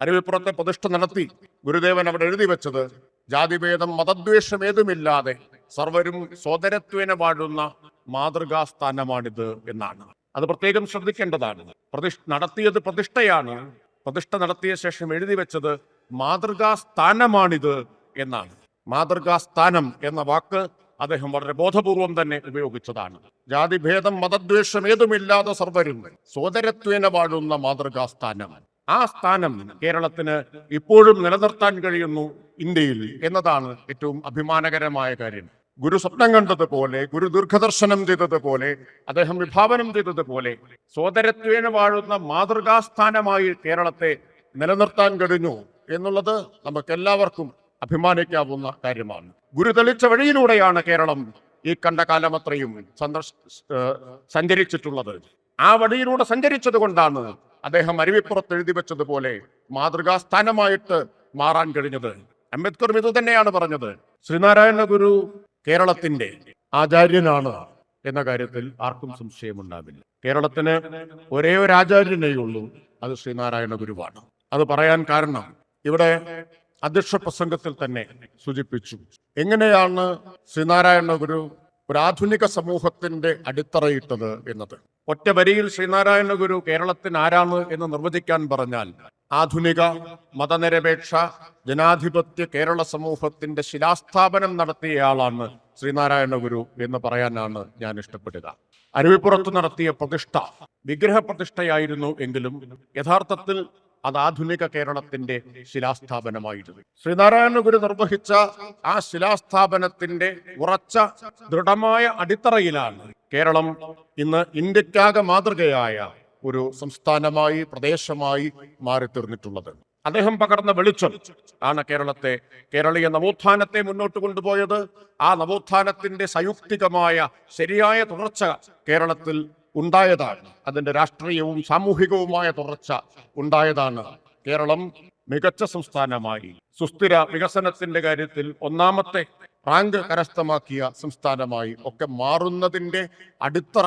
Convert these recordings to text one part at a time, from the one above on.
അരുവിപ്പുറത്തെ പ്രതിഷ്ഠ നടത്തി ഗുരുദേവൻ അവിടെ എഴുതി വെച്ചത് ജാതിഭേദം മതദ്വേഷം ഏതുമില്ലാതെ സർവരും സോദരത്വേന വാഴുന്ന മാതൃകാ സ്ഥാനമാണിത് എന്നാണ്. അത് പ്രത്യേകം ശ്രദ്ധിക്കേണ്ടതാണ്. പ്രതിഷ്ഠ നടത്തിയത് പ്രതിഷ്ഠയാണ്. പ്രതിഷ്ഠ നടത്തിയ ശേഷം എഴുതി വെച്ചത് മാതൃകാ സ്ഥാനമാണിത് എന്നാണ്. മാതൃകാ സ്ഥാനം എന്ന വാക്ക് അദ്ദേഹം വളരെ ബോധപൂർവം തന്നെ ഉപയോഗിച്ചതാണ്. ജാതിഭേദം മതദ്വേഷം ഏതുമില്ലാതെ സർവരും സോദരത്വേന വാഴുന്ന മാതൃകാ ആ സ്ഥാനം കേരളത്തിന് ഇപ്പോഴും നിലനിർത്താൻ കഴിയുന്നു ഇന്ത്യയിൽ എന്നതാണ് ഏറ്റവും അഭിമാനകരമായ കാര്യം. ഗുരു സ്വപ്നം കണ്ടതുപോലെ ഗുരു ദീർഘദർശനം ചെയ്തതുപോലെ അദ്ദേഹം വിഭാവനം ചെയ്തതുപോലെ സോദരത്വേന വാഴുന്ന മാതൃകാസ്ഥാനമായി കേരളത്തെ നിലനിർത്താൻ കഴിഞ്ഞു എന്നുള്ളത് നമുക്ക് എല്ലാവർക്കും അഭിമാനിക്കാവുന്ന കാര്യമാണ്. ഗുരു തെളിച്ച വഴിയിലൂടെയാണ് കേരളം ഈ കണ്ട കാലമത്രയും സന്ദർശ സഞ്ചരിച്ചിട്ടുള്ളത്. ആ വഴിയിലൂടെ സഞ്ചരിച്ചത് കൊണ്ടാണ് അദ്ദേഹം അരുവിപ്പുറത്ത് എഴുതി വെച്ചതുപോലെ മാതൃകാസ്ഥാനമായിട്ട് മാറാൻ കഴിഞ്ഞത്. അംബേദ്കർ ഇത് തന്നെയാണ് പറഞ്ഞത്. ശ്രീനാരായണ ഗുരു കേരളത്തിന്റെ ആചാര്യനാണ് എന്ന കാര്യത്തിൽ ആർക്കും സംശയമുണ്ടാവില്ല. കേരളത്തിന് ഒരേ ഒരു ആചാര്യനേ ഉള്ളൂ അത് ശ്രീനാരായണ ഗുരുവാണ്. അത് പറയാൻ കാരണം ഇവിടെ അധ്യക്ഷ പ്രസംഗത്തിൽ തന്നെ സൂചിപ്പിച്ചു. എങ്ങനെയാണ് ശ്രീനാരായണ ഗുരു ഒരു ആധുനിക സമൂഹത്തിന്റെ അടിത്തറയിട്ടത് എന്നത്. ഒറ്റ വരിയിൽ ശ്രീനാരായണ ഗുരു കേരളത്തിന് ആരാണ് എന്ന് നിർവചിക്കാൻ പറഞ്ഞാൽ ആധുനിക മതനിരപേക്ഷ ജനാധിപത്യ കേരള സമൂഹത്തിന്റെ ശിലാസ്ഥാപനം നടത്തിയയാളാണ് ശ്രീനാരായണ ഗുരു എന്ന് പറയാനാണ് ഞാൻ ഇഷ്ടപ്പെടുക. അരുവിപ്പുറത്ത് നടത്തിയ പ്രതിഷ്ഠ വിഗ്രഹ പ്രതിഷ്ഠയായിരുന്നു എങ്കിലും യഥാർത്ഥത്തിൽ അത് ആധുനിക കേരളത്തിന്റെ ശിലാസ്ഥാപനമായിരുന്നു. ശ്രീനാരായണ ഗുരു നിർവഹിച്ച ആ ശിലാസ്ഥാപനത്തിന്റെ ഉറച്ച ദൃഢമായ അടിത്തറയിലാണ് കേരളം ഇന്ന് ഇന്ത്യക്കാകെ മാതൃകയായ ഒരു സംസ്ഥാനമായി പ്രദേശമായി മാറിത്തീർന്നിട്ടുള്ളത്. അദ്ദേഹം പകർന്ന വെളിച്ചം ആണ് കേരളത്തെ കേരളീയ നവോത്ഥാനത്തെ മുന്നോട്ട് കൊണ്ടുപോയത്. ആ നവോത്ഥാനത്തിന്റെ സയുക്തികമായ ശരിയായ തുടർച്ച കേരളത്തിൽ ഉണ്ടായതാണ്. അതിന്റെ രാഷ്ട്രീയവും സാമൂഹികവുമായ തുടർച്ച ഉണ്ടായതാണ്. കേരളം മികച്ച സംസ്ഥാനമായി. സുസ്ഥിര വികസനത്തിന്റെ കാര്യത്തിൽ ഒന്നാമത്തെ റാങ്ക് കരസ്ഥമാക്കിയ സംസ്ഥാനമായി ഒക്കെ മാറുന്നതിന്റെ അടിത്തറ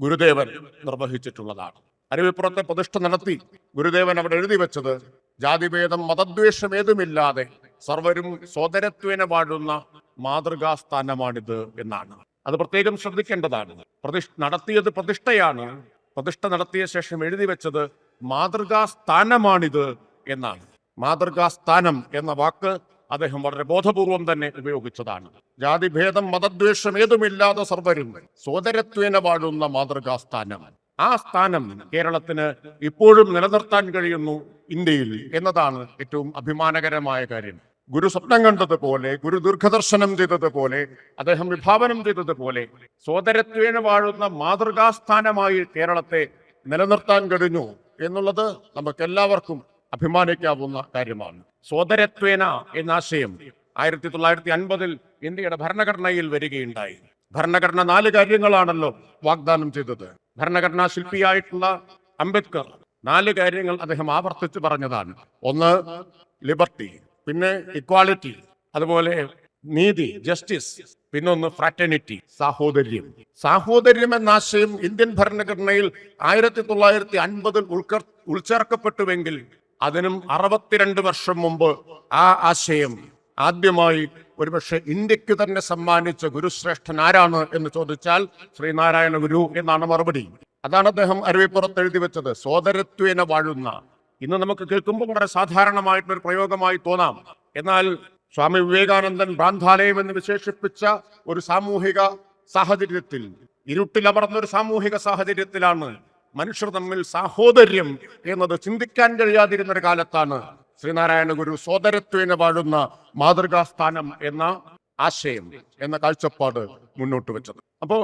ഗുരുദേവൻ നിർവഹിച്ചിട്ടുള്ളതാണ്. അരുവിപ്പുറത്തെ പ്രതിഷ്ഠ നടത്തി ഗുരുദേവൻ അവിടെ എഴുതി വെച്ചത് ജാതിഭേദം മതദ്വേഷം ഏതുമില്ലാതെ സർവരും സോദരത്വേന വാഴുന്ന മാതൃകാ സ്ഥാനമാണിത് എന്നാണ്. അത് പ്രത്യേകം ശ്രദ്ധിക്കേണ്ടതാണ്. പ്രതിഷ് നടത്തിയത് പ്രതിഷ്ഠയാണ്. പ്രതിഷ്ഠ നടത്തിയ ശേഷം എഴുതി വെച്ചത് മാതൃകാ സ്ഥാനമാണിത് എന്നാണ്. മാതൃകാ സ്ഥാനം എന്ന വാക്ക് അദ്ദേഹം വളരെ ബോധപൂർവം തന്നെ ഉപയോഗിച്ചതാണ്. ജാതിഭേദം മതദ്വേഷം ഏതുമില്ലാതെ സർവരും സോദരത്വേന വാഴുന്ന മാതൃകാ സ്ഥാനം ആ സ്ഥാനം കേരളത്തിന് ഇപ്പോഴും നിലനിർത്താൻ കഴിയുന്നു ഇന്ത്യയിൽ എന്നതാണ് ഏറ്റവും അഭിമാനകരമായ കാര്യം. ഗുരു സ്വപ്നം കണ്ടതുപോലെ ഗുരു ദീർഘദർശനം ചെയ്തതുപോലെ അദ്ദേഹം വിഭാവനം ചെയ്തതുപോലെ സോദരത്വേന വാഴുന്ന മാതൃകാസ്ഥാനമായി കേരളത്തെ നിലനിർത്താൻ കഴിഞ്ഞു എന്നുള്ളത് നമുക്ക് എല്ലാവർക്കും അഭിമാനിക്കാവുന്ന കാര്യമാണ്. സോദരത്വേന എന്ന ആശയം ആയിരത്തി തൊള്ളായിരത്തി അൻപതിൽ ഇന്ത്യയുടെ ഭരണഘടനയിൽ വരികയുണ്ടായി. ഭരണഘടന നാല് കാര്യങ്ങളാണല്ലോ വാഗ്ദാനം ചെയ്തത്. ഭരണഘടനാ ശില്പിയായിട്ടുള്ള അംബേദ്കർ നാല് കാര്യങ്ങൾ അദ്ദേഹം ആവർത്തിച്ച് പറഞ്ഞതാണ്. ഒന്ന് ലിബർട്ടി. പിന്നെ ഇക്വാളിറ്റി അതുപോലെ നീതി ജസ്റ്റിസ് പിന്നൊന്ന് ഫ്രാറ്റേണിറ്റി സാഹോദര്യം. സാഹോദര്യം എന്ന ആശയം ഇന്ത്യൻ ഭരണഘടനയിൽ ആയിരത്തി തൊള്ളായിരത്തി അൻപതിൽ ഉൾക്കർ ഉൾച്ചേർക്കപ്പെട്ടുവെങ്കിൽ അതിനും അറുപത്തിരണ്ട് വർഷം മുമ്പ് ആ ആശയം ആദ്യമായി ഒരുപക്ഷെ ഇന്ത്യയ്ക്ക് തന്നെ സമ്മാനിച്ച ഗുരുശ്രേഷ്ഠൻ ആരാണ് എന്ന് ചോദിച്ചാൽ ശ്രീനാരായണ ഗുരു എന്നാണ് മറുപടി. അതാണ് അദ്ദേഹം അരുവിപ്പുറത്ത് എഴുതി വെച്ചത് സോദരത്വേന വാഴുന്ന ഇന്ന് നമുക്ക് കേൾക്കുമ്പോൾ വളരെ സാധാരണമായിട്ടുള്ള ഒരു പ്രയോഗമായി തോന്നാം. എന്നാൽ സ്വാമി വിവേകാനന്ദൻ ഭ്രാന്താലയം എന്ന് വിശേഷിപ്പിച്ച ഒരു സാമൂഹിക സാഹചര്യത്തിൽ ഇരുട്ടിലമർന്ന ഒരു സാമൂഹിക സാഹചര്യത്തിലാണ് മനുഷ്യർ തമ്മിൽ സാഹോദര്യം എന്നത് ചിന്തിക്കാൻ കഴിയാതിരുന്ന ഒരു കാലത്താണ് ശ്രീനാരായണ ഗുരു സോദരത്വേന വാഴുന്ന മാതൃകാസ്ഥാനം എന്ന ആശയം എന്ന കാഴ്ചപ്പാട് മുന്നോട്ട് വെച്ചത്. അപ്പോ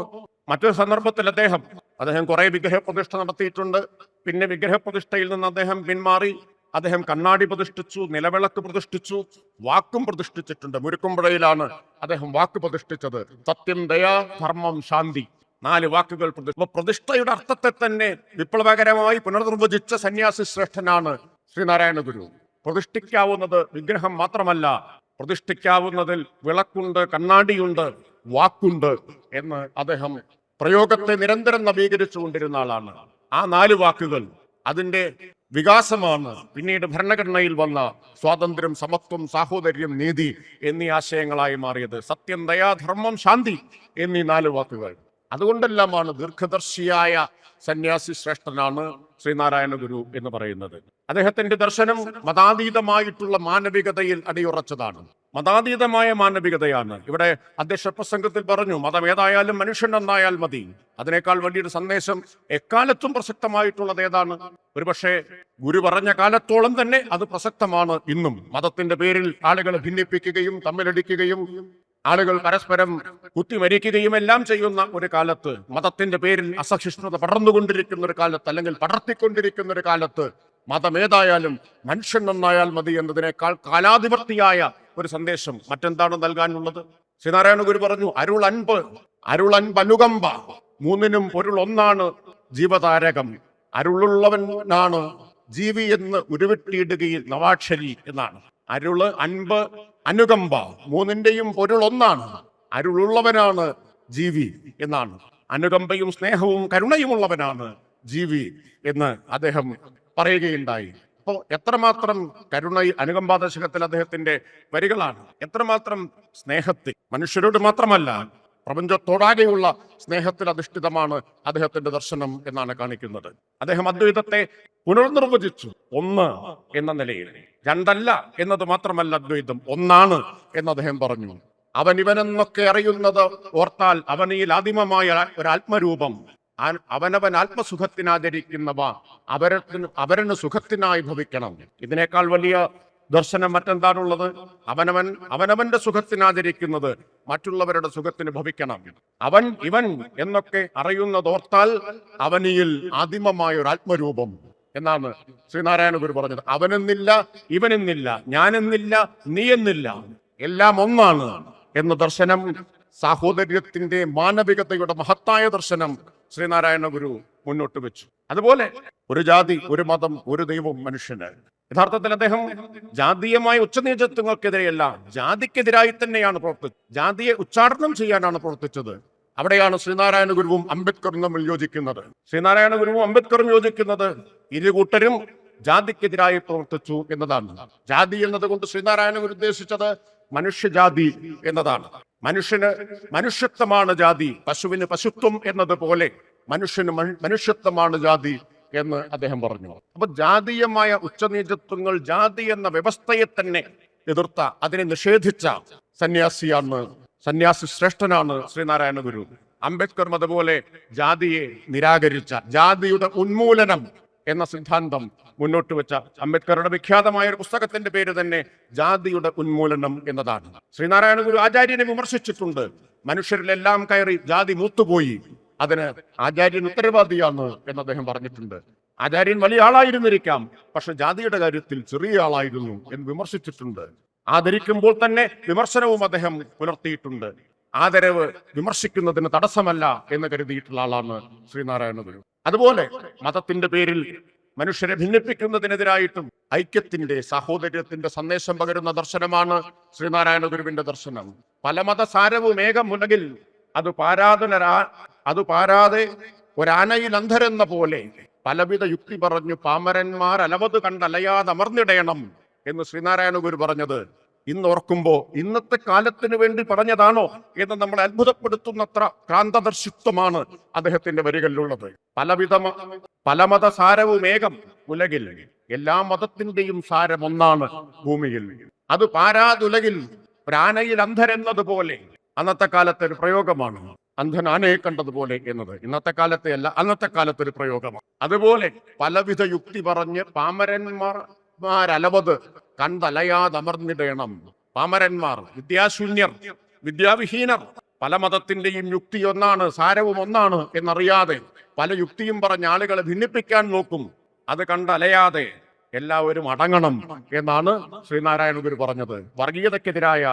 മറ്റൊരു സന്ദർഭത്തിൽ അദ്ദേഹം അദ്ദേഹം കുറെ വിഗ്രഹ പ്രതിഷ്ഠ നടത്തിയിട്ടുണ്ട്. പിന്നെ വിഗ്രഹപ്രതിഷ്ഠയിൽ നിന്ന് അദ്ദേഹം പിന്മാറി. അദ്ദേഹം കണ്ണാടി പ്രതിഷ്ഠിച്ചു നിലവിളക്ക് പ്രതിഷ്ഠിച്ചു വാക്കും പ്രതിഷ്ഠിച്ചിട്ടുണ്ട്. മുരുക്കുമ്പുഴയിലാണ് അദ്ദേഹം വാക്ക് പ്രതിഷ്ഠിച്ചത്. സത്യം ദയാ ധർമ്മം ശാന്തി. നാല് വാക്കുകൾ പ്രതിഷ്ഠ പ്രതിഷ്ഠയുടെ അർത്ഥത്തെ തന്നെ വിപ്ലവകരമായി പുനർനിർവചിച്ച സന്യാസി ശ്രേഷ്ഠനാണ് ശ്രീനാരായണ ഗുരു. പ്രതിഷ്ഠിക്കാവുന്നത് വിഗ്രഹം മാത്രമല്ല പ്രതിഷ്ഠിക്കാവുന്നതിൽ വിളക്കുണ്ട് കണ്ണാടിയുണ്ട് വാക്കുണ്ട് എന്ന് അദ്ദേഹം പ്രയോഗത്തെ നിരന്തരം നവീകരിച്ചു കൊണ്ടിരുന്ന ആളാണ്. ആ നാല് വാക്കുകൾ അതിന്റെ വികാസമാണ് പിന്നീട് ഭരണഘടനയിൽ വന്ന സ്വാതന്ത്ര്യം സമത്വം സാഹോദര്യം നീതി എന്നീ ആശയങ്ങളായി മാറിയത്. സത്യം ദയാധർമ്മം ശാന്തി എന്നീ നാല് വാക്കുകൾ. അതുകൊണ്ടെല്ലാമാണ് ദീർഘദർശിയായ സന്യാസി ശ്രേഷ്ഠനാണ് ശ്രീനാരായണ ഗുരു എന്ന് പറയുന്നത്. അദ്ദേഹത്തിന്റെ ദർശനം മതാതീതമായിട്ടുള്ള മാനവികതയിൽ അടിയുറച്ചതാണ്. മതാതീതമായ മാനവികതയാണ്. ഇവിടെ അധ്യക്ഷ പ്രസംഗത്തിൽ പറഞ്ഞു മതം ഏതായാലും മനുഷ്യൻ നന്നായാൽ മതി. അതിനേക്കാൾ വലിയൊരു സന്ദേശം എക്കാലത്തും പ്രസക്തമായിട്ടുള്ളത് ഏതാണ്? ഒരുപക്ഷെ ഗുരു പറഞ്ഞ കാലത്തോളം തന്നെ അത് പ്രസക്തമാണ് ഇന്നും. മതത്തിന്റെ പേരിൽ ആളുകളെ ഭിന്നിപ്പിക്കുകയും തമ്മിലടിക്കുകയും ആളുകൾ പരസ്പരം കുത്തിമരിക്കുകയും എല്ലാം ചെയ്യുന്ന ഒരു കാലത്ത് മതത്തിന്റെ പേരിൽ അസഹിഷ്ണുത പടർന്നുകൊണ്ടിരിക്കുന്ന ഒരു കാലത്ത് അല്ലെങ്കിൽ പടർത്തിക്കൊണ്ടിരിക്കുന്ന ഒരു കാലത്ത് മതമേതായാലും മനുഷ്യൻ നന്നായാൽ മതി എന്നതിനേക്കാൾ കാലാധിപർത്തിയായ ഒരു സന്ദേശം മറ്റെന്താണ് നൽകാനുള്ളത്? ശ്രീനാരായണ ഗുരു പറഞ്ഞു അരുൾ അൻപ് അരുൾ അൻപനുകമ്പ മൂന്നിനും പൊരുൾ ഒന്നാണ് ജീവതാരകം. അരുളുള്ളവനാണ് ജീവി എന്ന് ഉരുവിട്ടിയിടുകയിൽ നവാക്ഷരി എന്നാണ്. അരുൾ അൻപ് അനുകമ്പ മൂന്നിന്റെയും പൊരുൾ ഒന്നാണ്. അരുളുള്ളവനാണ് ജീവി എന്നാണ്. അനുകമ്പയും സ്നേഹവും കരുണയുമുള്ളവനാണ് ജീവി എന്ന് അദ്ദേഹം പറയുകയുണ്ടായി. അപ്പോൾ എത്രമാത്രം കരുണ അനുകമ്പാദശകത്തിൽ അദ്ദേഹത്തിന്റെ വരികളാണ്. എത്രമാത്രം സ്നേഹത്തിൽ. മനുഷ്യരോട് മാത്രമല്ല പ്രപഞ്ചത്തോടാകെയുള്ള സ്നേഹത്തിൽ അധിഷ്ഠിതമാണ് അദ്ദേഹത്തിന്റെ ദർശനം എന്നാണ് കാണിക്കുന്നത്. അദ്ദേഹം അദ്വൈതത്തെ പുനർനിർവചിച്ചു. ഒന്ന് എന്ന നിലയിൽ. രണ്ടല്ല എന്നത് മാത്രമല്ല അദ്വൈതം. ഒന്നാണ് എന്ന് അദ്ദേഹം പറഞ്ഞു. അവൻ ഇവനെന്നൊക്കെ അറിയുന്നത് ഓർത്താൽ അവനിൽ ആദിമമായ ഒരു ആത്മരൂപം. അവനവൻ ആത്മസുഖത്തിനാചരിക്കുന്നവ. അവരത്തിന് അവരന് സുഖത്തിനായി ഭവിക്കണം. ഇതിനേക്കാൾ വലിയ ദർശനം മറ്റെന്താണുള്ളത്? അവനവൻ അവനവന്റെ സുഖത്തിനാചരിക്കുന്നത് മറ്റുള്ളവരുടെ സുഖത്തിന് ഭവിക്കണം. അവൻ ഇവൻ എന്നൊക്കെ അറിയുന്നതോർത്താൽ അവനിയിൽ ആദിമമായ ഒരു ആത്മരൂപം എന്നാണ് ശ്രീനാരായണ ഗുരു പറഞ്ഞത്. അവനെന്നില്ല ഇവനെന്നില്ല ഞാനെന്നില്ല നീ എന്നില്ല എല്ലാം ഒന്നാണ് എന്ന ദർശനം സാഹോദര്യത്തിന്റെ മാനവികതയുടെ മഹത്തായ ദർശനം ശ്രീനാരായണ ഗുരു മുന്നോട്ട് വെച്ചു. അതുപോലെ ഒരു ജാതി ഒരു മതം ഒരു ദൈവം മനുഷ്യന് യഥാർത്ഥത്തിൽ അദ്ദേഹം ജാതീയമായ ഉച്ചനീചത്വങ്ങൾക്കെതിരെയല്ല ജാതിക്കെതിരായി തന്നെയാണ് പ്രവർത്തി ജാതിയെ ഉച്ചാടനം ചെയ്യാനാണ് പ്രവർത്തിച്ചത്. അവിടെയാണ് ശ്രീനാരായണ ഗുരുവും അംബേദ്കറും തമ്മിൽ യോജിക്കുന്നത്. ശ്രീനാരായണ ഗുരുവും അംബേദ്കറും യോജിക്കുന്നത് ഇരു കൂട്ടരും ജാതിക്കെതിരായി പ്രവർത്തിച്ചു എന്നതാണ്. ജാതി എന്നതുകൊണ്ട് ശ്രീനാരായണ ഗുരു ഉദ്ദേശിച്ചത് മനുഷ്യജാതി എന്നതാണ്. മനുഷ്യന് മനുഷ്യത്വമാണ് ജാതി പശുവിന് പശുത്വം എന്നതുപോലെ മനുഷ്യന് മനുഷ്യത്വമാണ് ജാതി എന്ന് അദ്ദേഹം പറഞ്ഞു. അപ്പൊ ജാതീയമായ ഉച്ചനീചത്വങ്ങൾ ജാതി എന്ന വ്യവസ്ഥയെ തന്നെ എതിർത്ത അതിനെ നിഷേധിച്ച സന്യാസിയാണ് സന്യാസി ശ്രേഷ്ഠനാണ് ശ്രീനാരായണ ഗുരു. അംബേദ്കറും അതുപോലെ ജാതിയെ നിരാകരിച്ച ജാതിയുടെ ഉന്മൂലനം എന്ന സിദ്ധാന്തം മുന്നോട്ട് വെച്ച അംബേദ്കറുടെ വിഖ്യാതമായ ഒരു പുസ്തകത്തിന്റെ പേര് തന്നെ ജാതിയുടെ ഉന്മൂലനം എന്നതാണ്. ശ്രീനാരായണ ഗുരു ആചാര്യനെ വിമർശിച്ചിട്ടുണ്ട്. മനുഷ്യരിലെല്ലാം കയറി ജാതി മൂത്തുപോയി. അതിന് ആചാര്യൻ ഉത്തരവാദിയാണ് എന്ന് അദ്ദേഹം പറഞ്ഞിട്ടുണ്ട്. ആചാര്യൻ വലിയ ആളായിരുന്നിരിക്കാം പക്ഷെ ജാതിയുടെ കാര്യത്തിൽ ചെറിയ ആളായിരുന്നു എന്ന് വിമർശിച്ചിട്ടുണ്ട്. ആദരിക്കുമ്പോൾ തന്നെ വിമർശനവും അദ്ദേഹം പുലർത്തിയിട്ടുണ്ട്. ആദരവ് വിമർശിക്കുന്നതിന് തടസ്സമല്ല എന്ന് കരുതിയിട്ടുള്ള ആളാണ് ശ്രീനാരായണ ഗുരു. അതുപോലെ മതത്തിന്റെ പേരിൽ മനുഷ്യരെ ഭിന്നിപ്പിക്കുന്നതിനെതിരായിട്ടും ഐക്യത്തിന്റെ സഹോദര്യത്തിന്റെ സന്ദേശം പകരുന്ന ദർശനമാണ് ശ്രീനാരായണ ഗുരുവിന്റെ ദർശനം. പല മതസാരവും ഏകമുലകിൽ അത് പാരാതനരാ അത് പാരാതെ ഒരാനയിൽ അന്ധരെന്ന പോലെ പലവിധ യുക്തി പറഞ്ഞു പാമരന്മാർ അലവത് കണ്ടലയാതെ അമർന്നിടയണം എന്ന് ശ്രീനാരായണ ഗുരു പറഞ്ഞത്. ഇന്ന് ഓർക്കുമ്പോ ഇന്നത്തെ കാലത്തിന് വേണ്ടി പറഞ്ഞതാണോ എന്ന് നമ്മൾ അത്ഭുതപ്പെടുത്തുന്നത്ര ക്രാന്തദർശിത്വമാണ് അദ്ദേഹത്തിന്റെ വരികളിലുള്ളത്. പലവിധ പലമത പല മത സാരവും ഏകം ഉലകിൽ എല്ലാ മതത്തിന്റെയും സാരം ഒന്നാണ് ഭൂമിയിൽ. അത് പാരാതുലകിൽ പ്രാനയിൽ അന്ധരെന്നതുപോലെ അന്നത്തെ കാലത്തെ ഒരു പ്രയോഗമാണ്. അന്ധൻ കണ്ടതുപോലെ എന്നത്. ഇന്നത്തെ കാലത്തെ അല്ല അന്നത്തെ കാലത്തെ ഒരു പ്രയോഗമാണ്. അതുപോലെ പലവിധ യുക്തി പറഞ്ഞ് പാമരന്മാർ കണ്ടലയാതമർന്നിടേണം. പാമരന്മാർ വിദ്യാശൂന്യർ വിദ്യാവിഹീനർ പല മതത്തിന്റെയും യുക്തി ഒന്നാണ് സാരവും ഒന്നാണ് എന്നറിയാതെ പല യുക്തിയും പറഞ്ഞ ആളുകളെ ഭിന്നിപ്പിക്കാൻ നോക്കും. അത് കണ്ടലയാതെ എല്ലാവരും അടങ്ങണം എന്നാണ് ശ്രീനാരായണ ഗുരു പറഞ്ഞത്. വർഗീയതയ്ക്കെതിരായ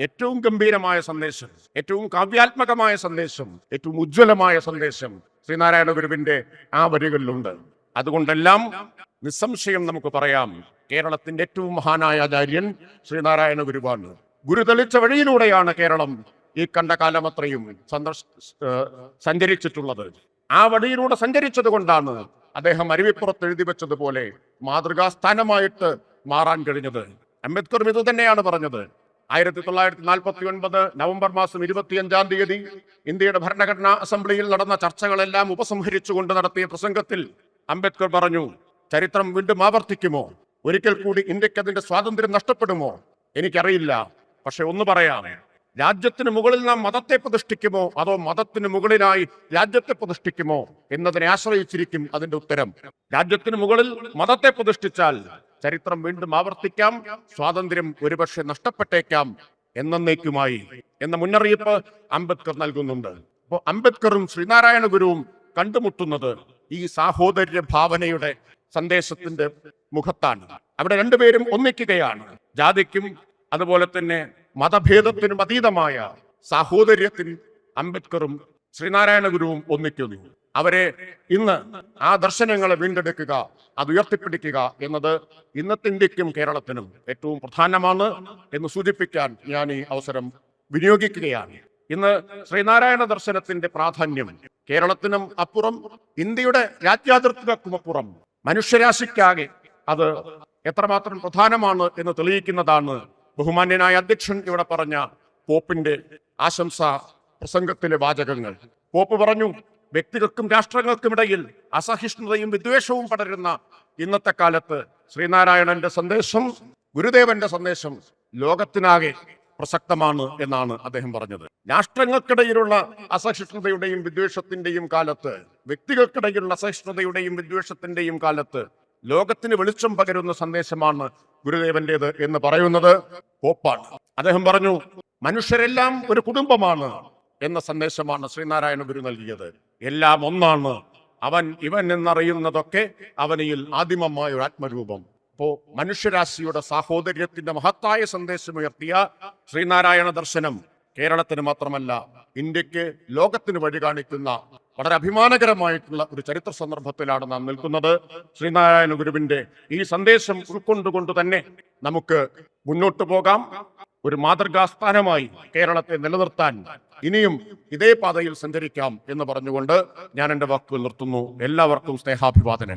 ഏറ്റവും ഗംഭീരമായ സന്ദേശം ഏറ്റവും കാവ്യാത്മകമായ സന്ദേശം ഏറ്റവും ഉജ്ജ്വലമായ സന്ദേശം ശ്രീനാരായണ ഗുരുവിന്റെ ആ വരികളിലുണ്ട്. അതുകൊണ്ടെല്ലാം നിസ്സംശയം നമുക്ക് പറയാം. കേരളത്തിന്റെ ഏറ്റവും മഹാനായ ആചാര്യൻ ശ്രീനാരായണ ഗുരുവാണ്. ഗുരു തെളിച്ച വഴിയിലൂടെയാണ് കേരളം ഈ കണ്ട കാലമത്രയും സന്ദർശ സഞ്ചരിച്ചിട്ടുള്ളത്. ആ വഴിയിലൂടെ സഞ്ചരിച്ചത് കൊണ്ടാണ് അദ്ദേഹം അരുവിപ്പുറത്ത് എഴുതി വെച്ചതുപോലെ മാതൃകാസ്ഥാനമായിട്ട് മാറാൻ കഴിഞ്ഞത്. അംബേദ്കർ ഇത് തന്നെയാണ് പറഞ്ഞത്. ആയിരത്തി തൊള്ളായിരത്തി നാൽപ്പത്തി ഒൻപത് നവംബർ മാസം ഇരുപത്തിയഞ്ചാം തീയതി ഇന്ത്യയുടെ ഭരണഘടനാ അസംബ്ലിയിൽ നടന്ന ചർച്ചകളെല്ലാം ഉപസംഹരിച്ചുകൊണ്ട് നടത്തിയ പ്രസംഗത്തിൽ അംബേദ്കർ പറഞ്ഞു ചരിത്രം വീണ്ടും ആവർത്തിക്കുമോ? ഒരിക്കൽ കൂടി ഇന്ത്യയ്ക്ക് അതിന്റെ സ്വാതന്ത്ര്യം നഷ്ടപ്പെടുമോ? എനിക്കറിയില്ല. പക്ഷെ ഒന്ന് പറയാം രാജ്യത്തിന് മുകളിൽ നാം മതത്തെ പ്രതിഷ്ഠിക്കുമോ? അതോ മതത്തിന് മുകളിലായി രാജ്യത്തെ പ്രതിഷ്ഠിക്കുമോ? എന്നതിനെ ആശ്രയിച്ചിരിക്കും അതിന്റെ ഉത്തരം. രാജ്യത്തിന് മുകളിൽ മതത്തെ പ്രതിഷ്ഠിച്ചാൽ ചരിത്രം വീണ്ടും ആവർത്തിക്കാം. സ്വാതന്ത്ര്യം ഒരുപക്ഷെ നഷ്ടപ്പെട്ടേക്കാം എന്നേക്കുമായി എന്ന മുന്നറിയിപ്പ് അംബേദ്കർ നൽകുന്നുണ്ട്. അപ്പോൾ അംബേദ്കറും ശ്രീനാരായണ ഗുരുവും കണ്ടുമുട്ടുന്നത് ഈ സാഹോദര്യ ഭാവനയുടെ സന്ദേശത്തിന്റെ മുഖത്താണ്. അവിടെ രണ്ടുപേരും ഒന്നിക്കുകയാണ്. ജാതിക്കും അതുപോലെ തന്നെ മതഭേദത്തിനും അതീതമായ സാഹോദര്യത്തിൽ അംബേദ്കറും ശ്രീനാരായണ ഗുരുവും ഒന്നിക്കുന്നു. അവരെ ഇന്ന് ആ ദർശനങ്ങളെ വീണ്ടെടുക്കുക അത് ഉയർത്തിപ്പിടിക്കുക എന്നത് ഇന്നത്തെ ഇന്ത്യക്കും കേരളത്തിനും ഏറ്റവും പ്രധാനമാണ് എന്ന് സൂചിപ്പിക്കാൻ ഞാൻ ഈ അവസരം വിനിയോഗിക്കുകയാണ്. ഇന്ന് ശ്രീനാരായണ ദർശനത്തിന്റെ പ്രാധാന്യം കേരളത്തിനും അപ്പുറം ഇന്ത്യയുടെ രാജ്യാതിർത്തികൾക്കും അപ്പുറം മനുഷ്യരാശിക്കാകെ അത് എത്രമാത്രം പ്രധാനമാണ് എന്ന് തെളിയിക്കുന്നതാണ് ബഹുമാന്യനായ അധ്യക്ഷൻ ഇവിടെ പറഞ്ഞ പോപ്പിന്റെ ആശംസ പ്രസംഗത്തിലെ വാചകങ്ങൾ. പോപ്പ് പറഞ്ഞു വ്യക്തികൾക്കും രാഷ്ട്രങ്ങൾക്കുമിടയിൽ അസഹിഷ്ണുതയും വിദ്വേഷവും പടരുന്ന ഇന്നത്തെ കാലത്ത് ശ്രീനാരായണന്റെ സന്ദേശം ഗുരുദേവന്റെ സന്ദേശം ലോകത്തിനാകെ പ്രസക്തമാണ് എന്നാണ് അദ്ദേഹം പറഞ്ഞത്. രാഷ്ട്രങ്ങൾക്കിടയിലുള്ള അസഹിഷ്ണുതയുടെയും വിദ്വേഷത്തിന്റെയും കാലത്ത് വ്യക്തികൾക്കിടയിലുള്ള അസഹിഷ്ണുതയുടെയും വിദ്വേഷത്തിന്റെയും കാലത്ത് ലോകത്തിന് വെളിച്ചം പകരുന്ന സന്ദേശമാണ് ഗുരുദേവന്റേത് എന്ന് പറയുന്നത് പോപ്പാണ്. അദ്ദേഹം പറഞ്ഞു മനുഷ്യരെല്ലാം ഒരു കുടുംബമാണ് എന്ന സന്ദേശമാണ് ശ്രീനാരായണ ഗുരു നൽകിയത്. എല്ലാം ഒന്നാണ്. അവൻ ഇവൻ എന്നറിയുന്നതൊക്കെ അവനിൽ ആദിമമായ ഒരു ആത്മരൂപം. അപ്പോ മനുഷ്യരാശിയുടെ സാഹോദര്യത്തിന്റെ മഹത്തായ സന്ദേശമുയർത്തിയ ശ്രീനാരായണ ദർശനം കേരളത്തിന് മാത്രമല്ല ഇന്ത്യയ്ക്ക് ലോകത്തിന് വഴി കാണിക്കുന്ന വളരെ അഭിമാനകരമായിട്ടുള്ള ഒരു ചരിത്ര സന്ദർഭത്തിലാണ് നാം നിൽക്കുന്നത്. ശ്രീനാരായണ ഗുരുവിന്റെ ഈ സന്ദേശം ഉൾക്കൊണ്ടുകൊണ്ട് തന്നെ നമുക്ക് മുന്നോട്ട് പോകാം. ഒരു മാതൃകാസ്ഥാനമായി കേരളത്തെ നിലനിർത്താൻ ഇനിയും ഇതേ പാതയിൽ സഞ്ചരിക്കാം എന്ന് പറഞ്ഞുകൊണ്ട് ഞാൻ എന്റെ വാക്കുകൾ നിർത്തുന്നു. എല്ലാവർക്കും സ്നേഹാഭിവാദനം